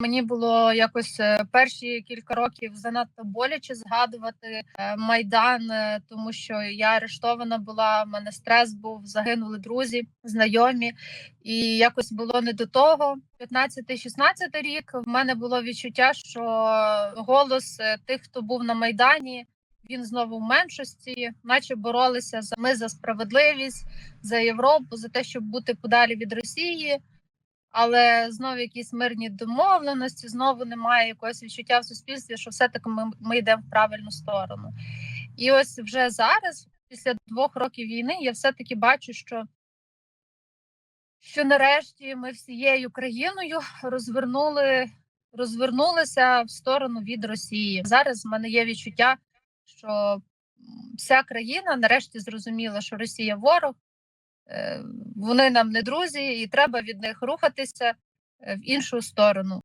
Мені було якось е, перші кілька років занадто боляче згадувати е, майдан, е, тому що я арештована була. в мене стрес був, загинули друзі, знайомі, і якось було не до того. 15-16 рік в мене було відчуття, що голос тих, хто був на майдані. Він знову в меншості, наче боролися за ми за справедливість, за Європу, за те, щоб бути подалі від Росії. Але знову якісь мирні домовленості, знову немає якогось відчуття в суспільстві, що все-таки ми, ми йдемо в правильну сторону. І ось вже зараз, після двох років війни, я все-таки бачу, що, що нарешті ми всією країною розвернули, розвернулися в сторону від Росії. Зараз в мене є відчуття, що вся країна нарешті зрозуміла, що Росія ворог. Е, Вони нам не друзі, і треба від них рухатися е, в іншу сторону.